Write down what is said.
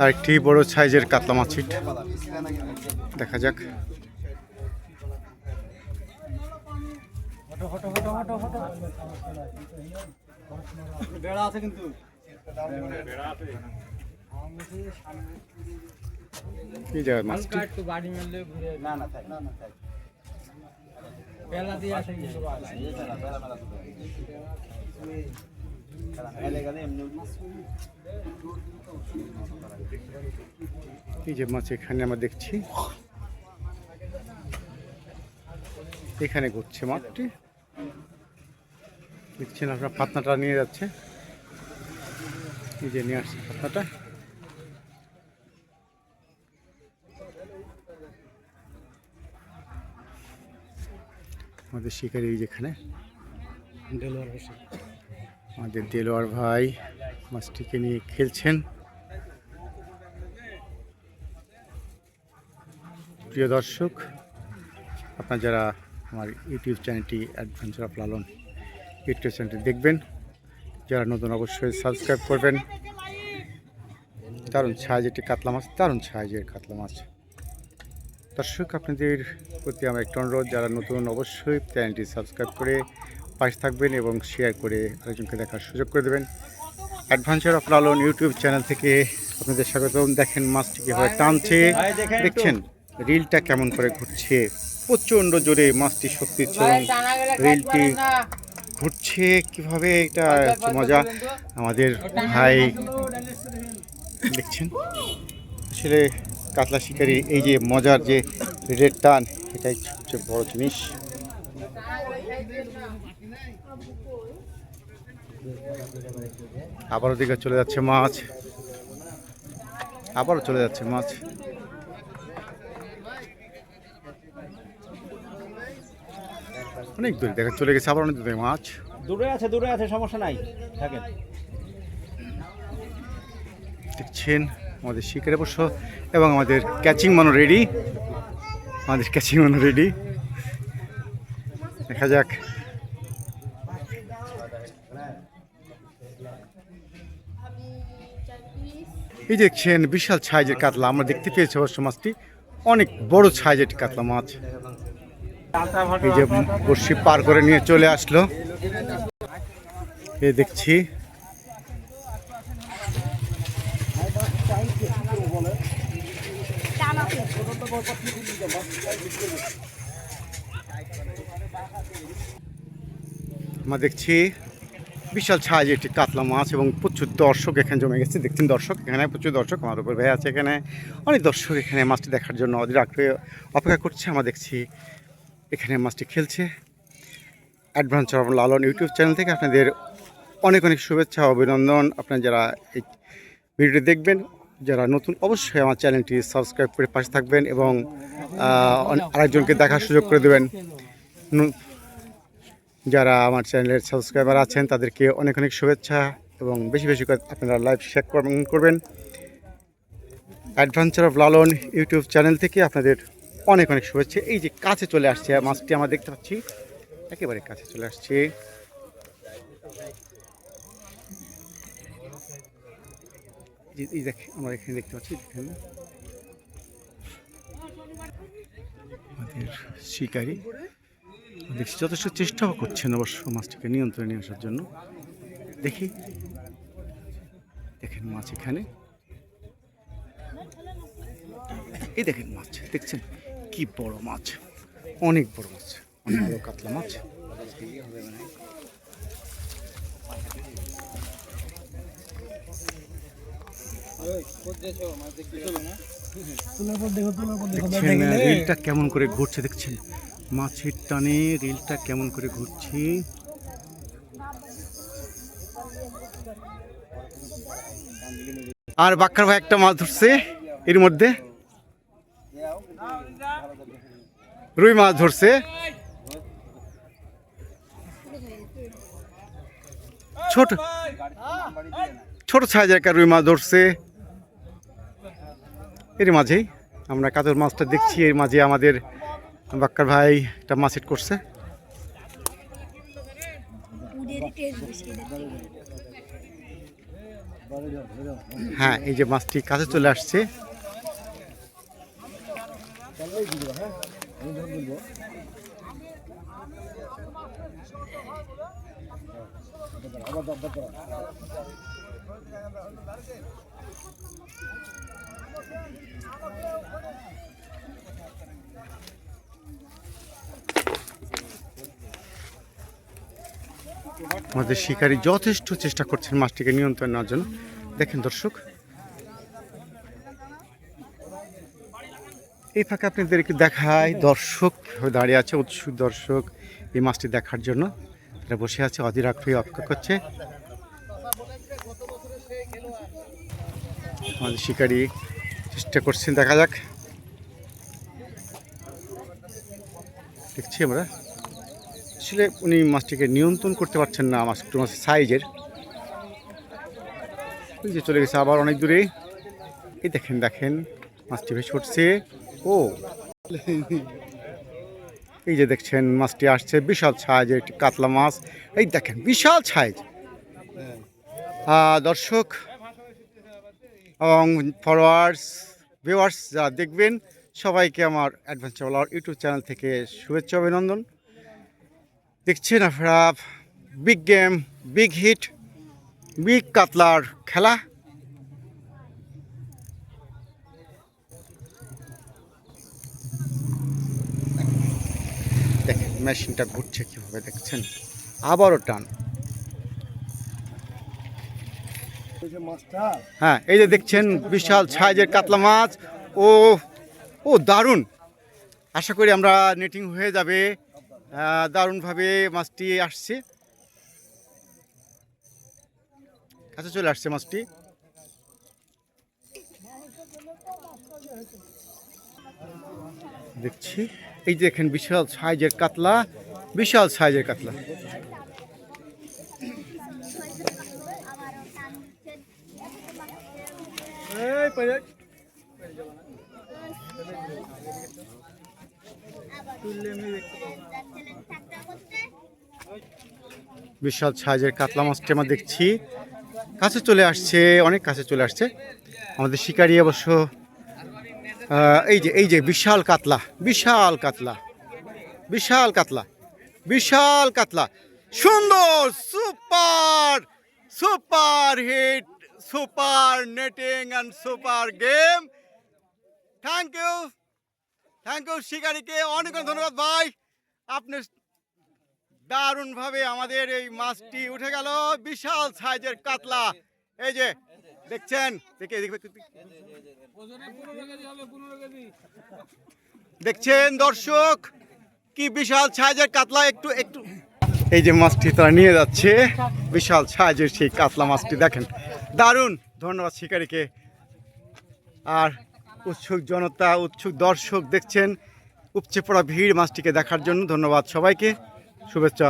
আর একটি বড় সাইজের কাতলা মাছ দেখা যাক। মাছটি। এই যে মাছ এখানে আমরা দেখছি। এখানে ঘুরছে মাছটি। দেখছেন আপনার, পাতনাটা নিয়ে যাচ্ছে। এই যে নিয়ে আসছে পাতনাটা। আমাদের শিকারি যেখানে আমাদের দেলোয়ার ভাই মাছটিকে নিয়ে খেলছেন। প্রিয় দর্শক, আপনারা যারা আমার ইউটিউব চ্যানেলটি অ্যাডভেঞ্চার অফ লালন ইউটিউব চ্যানেলটি দেখবেন, যারা নতুন অবশ্যই সাবস্ক্রাইব করবেন। দারুণ সাইজ একটি কাতলা মাছ, দারুণ সাইজের কাতলা মাছ। দর্শক, আপনাদের প্রতি আমার একটা অনুরোধ, যারা নতুন অবশ্যই চ্যানেলটি সাবস্ক্রাইব করে পাশে থাকবেন এবং শেয়ার করে আরেকজনকে দেখার সুযোগ করে দেবেন। Adventure of Lalon YouTube channel থেকে আপনাদের স্বাগতম। দেখেন মাছটি কীভাবে টানছে। দেখছেন রিলটা কেমন করে ঘুরছে। প্রচণ্ড জোরে মাছটি দিচ্ছে এবং রিলটি ঘুরছে। কীভাবে এটা মজা? আমাদের ভাই দেখছেন। আসলে কাতলা শিকারি, এই যে মজার যে রেড টান, এটাই সবচেয়ে বড় জিনিস। আবারও দিকে চলে যাচ্ছে মাছ। আবারও চলে যাচ্ছে মাছ। অনেক দূরে দেখা চলে গেছে আবার অনেক দূরে মাছ। দূরে আছে দূরে আছে সমস্যা নাই। থাকেন। দেখছেন আমাদের শিকারে অবশ্য এবং আমাদের ক্যাচিং মানো রেডি আমাদের ক্যাচিং মানো রেডি দেখা যাক। এই দেখছেন, বিশাল সাইজের কাতলা, আমরা দেখতে পেয়েছি অবশ্য মাছটি। অনেক বড় সাইজের কাতলা মাছ। এই যে বর্ষি পার করে নিয়ে চলে আসলো। এই দেখছি। আমরা দেখছি বিশাল সাইজ একটি কাতলা মাছ এবং প্রচুর দর্শক এখানে জমে গেছে। দেখছেন দর্শক? এখানে প্রচুর দর্শক আমার উপর ভাই আছে। এখানে অনেক দর্শক এখানে মাছটি দেখার জন্য অধীর আগ্রহে অপেক্ষা করছে। আমরা দেখছি এখানে মাছটি খেলছে। Adventure of Lalon YouTube channel থেকে আপনাদের অনেক অনেক শুভেচ্ছা অভিনন্দন। আপনারা যারা এই ভিডিওটি দেখবেন, যারা নতুন, অবশ্যই আমার চ্যানেলটি সাবস্ক্রাইব করে পাশে থাকবেন এবং আরেকজনকে দেখার সুযোগ করে দেবেন। যারা আমার চ্যানেলের সাবস্ক্রাইবার আছেন, তাদেরকে অনেক অনেক শুভেচ্ছা এবং বেশি বেশি করে আপনারা লাইভ শেয়ার করবেন- adventure of Lalon YouTube channel থেকে আপনাদের অনেক অনেক শুভেচ্ছা। এই যে কাছে চলে আসছে, মাছটি আমরা দেখতে পাচ্ছি। একেবারে কাছে চলে আসছে। এই আমরা এখানে দেখতে পাচ্ছি আমাদের শিকারী। দেখছি যথেষ্ট চেষ্টাও করছেন অবশ্য মাছটিকে নিয়ন্ত্রণে নিয়ে আসার জন্য। দেখি। দেখেন মাছ এখানে। এই দেখেন মাছ, দেখছেন? কি বড় মাছ। অনেক বড় মাছ, অনেক বড় কাতলা মাছ। দেখছেন কেমন করে ঘুরছে, দেখছেন? মাছের টানে রিলটা কেমন করে ঘুরছে? আর বাক্কার ভাই একটা মাছ ধরছে এর মধ্যে। রুই মাছ ধরছে। ছোট ছোট সাইজের একটা রুই মাছ ধরছে। এর মাঝেই আমরা কাতর মাছটা দেখছি, এর মাঝে আমাদের বাক্কার ভাই একটা মাছ হিট করছে। হ্যাঁ এই যে মাছটি কাছে চলে আসছে। আমাদের শিকারী যথেষ্ট চেষ্টা করছেন মাছটিকে নিয়ন্ত্রণ নেওয়ার জন্য। দেখেন দর্শক। এই ফাঁকে আপনাদেরকে দেখায় দর্শক দাঁড়িয়ে আছে উৎসুক দর্শক এই মাছটি দেখার জন্য। তারা বসে আছে, অধীর আগ্রহী অপেক্ষা করছে। আমাদের শিকারি চেষ্টা করছেন, দেখা যাক। দেখছি আমরা। আসলে উনি মাছটিকে নিয়ন্ত্রণ করতে পারছেন না, মাছ একটু মাছের সাইজের যে চলে গেছে আবার অনেক দূরে। এই দেখেন দেখেন, মাছটি ভেসে উঠছে। ও। এই যে দেখছেন, মাছটি আসছে, বিশাল সাইজের একটি কাতলা মাছ। এই দেখেন, বিশাল সাইজ দর্শক এবং ফলোয়ার্স ভিউয়ার্স যারা দেখবেন, সবাইকে আমার অ্যাডভেঞ্চার ইউটিউব চ্যানেল থেকে শুভেচ্ছা, অভিনন্দন। দেখছেন আপনারা big game big hit big কাতলার খেলা। দেখেন মেশিনটা ঘুরছে কীভাবে দেখছেন? আবারও টান। হ্যাঁ এই যে দেখছেন বিশাল সাইজের কাতলা মাছ। ও ও দারুণ। আশা করি আমরা নেটিং হয়ে যাবে। দারুণভাবে মাছটি আসছে। কাছে চলে আসছে মাছটি। দেখছি। এই যে দেখেন বিশাল সাইজের কাতলা, বিশাল সাইজের কাতলা। বিশাল সাইজের কাতলা মাছটি আমরা দেখছি। কাছে চলে আসছে, অনেক কাছে চলে আসছে। আমাদের শিকারি অবশ্য এই যে এই যে বিশাল কাতলা বিশাল কাতলা বিশাল কাতলা বিশাল কাতলা। সুন্দর, super super hit, super netting and super game. Thank you thank you শিকারিকে। অনেক অনেক ধন্যবাদ, ভাই। আপনি দারুণভাবে আমাদের এই মাছটি উঠে গেল। বিশাল সাইজের কাতলা। এই যে, দেখছেন? দেখে। দেখছেন, দর্শক? কি বিশাল সাইজের কাতলা। একটু একটু। এই যে মাছটি তারা নিয়ে যাচ্ছে। বিশাল সাইজের সেই কাতলা মাছটি, দেখেন। দারুণ। ধন্যবাদ শিকারীকে। আর উৎসুক জনতা উৎসুক দর্শক দেখছেন। উপচে পড়া ভিড় মাছটিকে দেখার জন্য ধন্যবাদ সবাইকে। শুভেচ্ছা।